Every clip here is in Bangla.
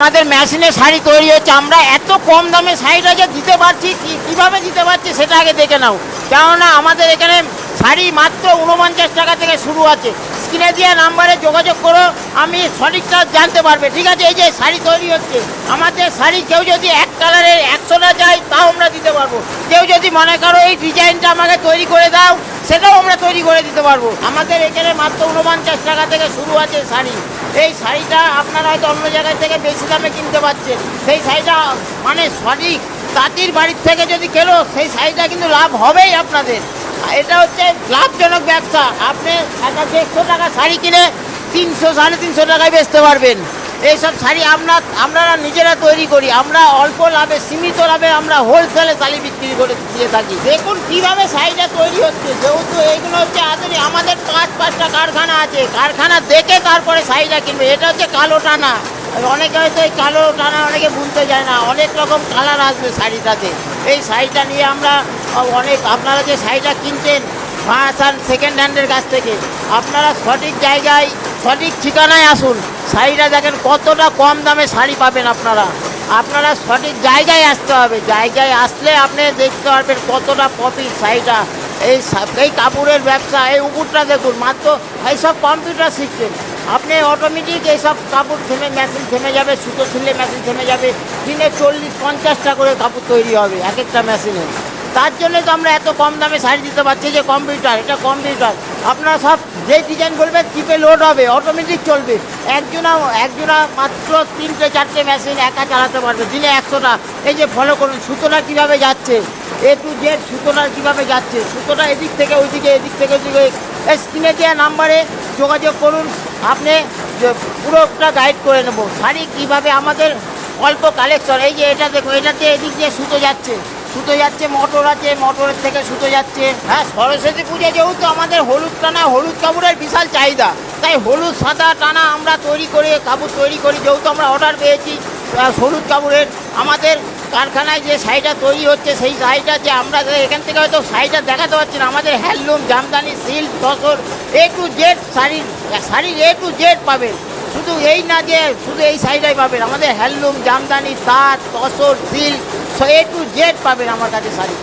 আমাদের মেশিনে শাড়ি তৈরি হচ্ছে, আমরা এত কম দামে শাড়িটা যে দিতে পারছি কীভাবে দিতে পারছি সেটা আগে দেখে নাও। কেননা আমাদের এখানে শাড়ি মাত্র উনপঞ্চাশ টাকা থেকে শুরু আছে। স্ক্রিনে দেওয়া নাম্বারে যোগাযোগ করো, আমি সঠিকটা জানতে পারবে। ঠিক আছে, এই যে শাড়ি তৈরি হচ্ছে, আমাদের শাড়ি কেউ যদি এক কালারের একশোটা চাই তাও আমরা দিতে পারব। কেউ যদি মনে করো এই ডিজাইনটা আমাকে তৈরি করে দাও সেটাও আমরা তৈরি করে দিতে পারব। আমাদের এখানে মাত্র উনপঞ্চাশ টাকা থেকে শুরু আছে শাড়ি। এই শাড়িটা আপনারা হয়তো অন্য জায়গায় থেকে বেশি দামে কিনতে পারছেন সেই শাড়িটা মানে সঠিক তাঁতির বাড়ির থেকে যদি কেনো, সেই শাড়িটা কিন্তু লাভ হবেই আপনাদের। এটা হচ্ছে লাভজনক ব্যবসা। আপনি একটা দেড়শো টাকা শাড়ি কিনে তিনশো, সাড়ে তিনশো টাকায় বেচতে পারবেন। এইসব শাড়ি আমরা আমরা নিজেরা তৈরি করি। আমরা অল্প লাভে, সীমিত লাভে আমরা হোলসেলে শাড়ি বিক্রি করে দিয়ে থাকি। দেখুন কীভাবে শাড়িটা তৈরি হচ্ছে। যেহেতু এইগুলো হচ্ছে আদরি আমাদের পাঁচ, পাঁচটা কারখানা আছে। কারখানা দেখে তারপরে শাড়িটা কিনবে। এটা হচ্ছে কালো টানা। অনেকে হয়তো এই কালো টানা অনেকে বুনতে যায় না। অনেক রকম কালার আসবে শাড়িটাতে। এই শাড়িটা নিয়ে আমরা অনেক, আপনারা যে শাড়িটা কিনতেন অ্যান্ড সেকেন্ড হ্যান্ডের কাছ থেকে, আপনারা সঠিক জায়গায় সঠিক ঠিকানায় আসুন। শাড়িটা দেখেন কতটা কম দামে শাড়ি পাবেন আপনারা। আপনারা সঠিক জায়গায় আসতে হবে। জায়গায় আসলে আপনি দেখতে পারবেন কতটা প্রফিট শাড়িটা। এই এই কাপড়ের ব্যবসা, এই উপুরটা দেখুন, মাত্র এইসব কম্পিউটার সিস্টেম আপনি অটোমেটিক এইসব কাপড় থেমে মেশিন থেমে যাবে, সুতো ছিললে মেশিন থেমে যাবে। দিনে চল্লিশ, পঞ্চাশটা করে কাপড় তৈরি হবে এক একটা মেশিনে তার জন্য তো আমরা এত কম দামে শাড়ি দিতে পারছি যে কম্পিউটার, এটা কম্পিউটার। আপনারা সব যে ডিজাইন বলবে চিপে লোড হবে অটোমেটিক চলবে। একজনা একজনা মাত্র তিনটে, চারটে মেশিন একা চালাতে পারবে, দিনে একশোটা। এই যে ফলো করুন, সুতোটা কীভাবে যাচ্ছে? এ টু জেড সুতোটা কীভাবে যাচ্ছে? সুতোটা এদিক থেকে ওইদিকে, এদিক থেকে ওইদিকে। এই স্ক্রিনে দেওয়া নাম্বারে যোগাযোগ করুন, আপনি পুরোটা গাইড করে নেব। শাড়ি কীভাবে আমাদের অল্প কালেকশন এই যে এটা দেখো এটাতে এদিক দিয়ে সুতো যাচ্ছে। সুতো যাচ্ছে, মোটর আছে, মোটরের থেকে সুতো যাচ্ছে। হ্যাঁ সরস্বতী পুজো যেহেতু আমাদের হলুদ টানা, হলুদ কাপড়ের বিশাল চাহিদা। তাই হলুদ, সাদা টানা আমরা তৈরি করে, কাপড় তৈরি করি, যেহেতু আমরা অর্ডার পেয়েছি হলুদ কাপড়ের। আমাদের কারখানায় যে শাড়িটা তৈরি হচ্ছে, সেই শাড়িটা যে আমরা এখান থেকে হয়তো শাড়িটা দেখাতে পারছি না। আমাদের handloom, Jamdani, silk tussar A to Z শাড়ির শাড়ির এ টু জেড পাবেন। শুধু এই না যে, শুধু এই শাড়িটাই পাবেন। আমাদের হ্যান্ডলুম, জামদানি, তাঁত tussar silk A to Z পাবেন আমার কাছে শাড়ি।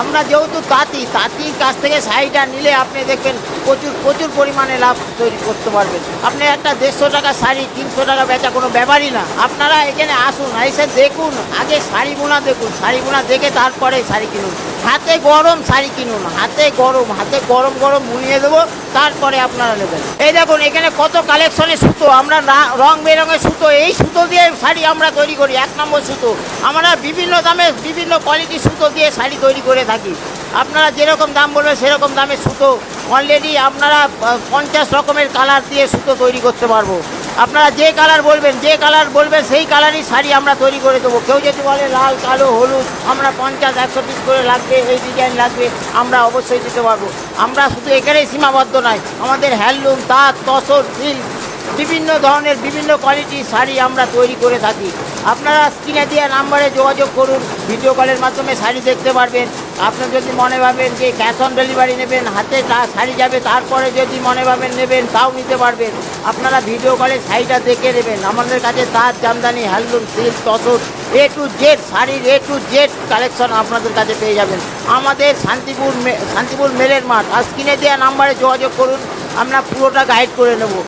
আমরা যেহেতু তাঁতি, তাঁতির কাছ থেকে শাড়িটা নিলে আপনি দেখবেন প্রচুর প্রচুর পরিমাণে লাভ তৈরি করতে পারবেন। আপনি একটা দেড়শো টাকা শাড়ি, তিনশো টাকা বেচা কোনো ব্যাপারই না। আপনারা এখানে আসুন, এসে দেখুন, আগে শাড়ি বোনা দেখুন, শাড়ি বোনা দেখে তারপরে শাড়ি কিনুন। হাতে গরম শাড়ি কিনুন, হাতে গরম হাতে গরম গরম মুড়িয়ে দেবো, তারপরে আপনারা নেবেন। এই দেখুন, এখানে কত কালেকশনের সুতো, আমরা রং বেরঙের সুতো, এই সুতো দিয়ে শাড়ি আমরা তৈরি করি, এক নম্বর সুতো। আমরা বিভিন্ন দামে, বিভিন্ন কোয়ালিটির সুতো দিয়ে শাড়ি তৈরি করে থাকি। আপনারা যেরকম দাম বলবেন, সেরকম দামে সুতো। অলরেডি আপনারা পঞ্চাশ রকমের কালার দিয়ে সুতো তৈরি করতে পারব। আপনারা যে কালার বলবেন, যে কালার বলবেন, সেই কালারই শাড়ি আমরা তৈরি করে দেবো। কেউ যদি বলে লাল, কালো, হলুদ, আমরা পঞ্চাশ, একশো পিস করে লাগবে, এই ডিজাইন লাগবে, আমরা অবশ্যই দিতে পারব। আমরা শুধু এখানেই সীমাবদ্ধ নয়, আমাদের হ্যান্ডলুম তাঁত তসর সিল্ক বিভিন্ন ধরনের, বিভিন্ন কোয়ালিটির শাড়ি আমরা তৈরি করে থাকি। আপনারা স্ক্রিনে দেওয়া নাম্বারে যোগাযোগ করুন ভিডিও কলের মাধ্যমে শাড়ি দেখতে পারবেন। আপনার যদি মনে ভাবেন যে ক্যাশ অন ডেলিভারি নেবেন, হাতে তা- শাড়ি যাবে, তারপরে যদি মনে ভাবেন নেবেন, তাও নিতে পারবেন। আপনারা ভিডিও কলে শাড়িটা দেখে নেবেন। আমাদের কাছে তাঁত Jamdani handloom silk tussar A to Z শাড়ির এ টু জেড কালেকশন আপনাদের কাছে পেয়ে যাবেন। আমাদের শান্তিপুর শান্তিপুর মেলের মাঠ। আর স্ক্রিনে দেওয়া নাম্বারে যোগাযোগ করুন, আমরা পুরোটা গাইড করে নেব।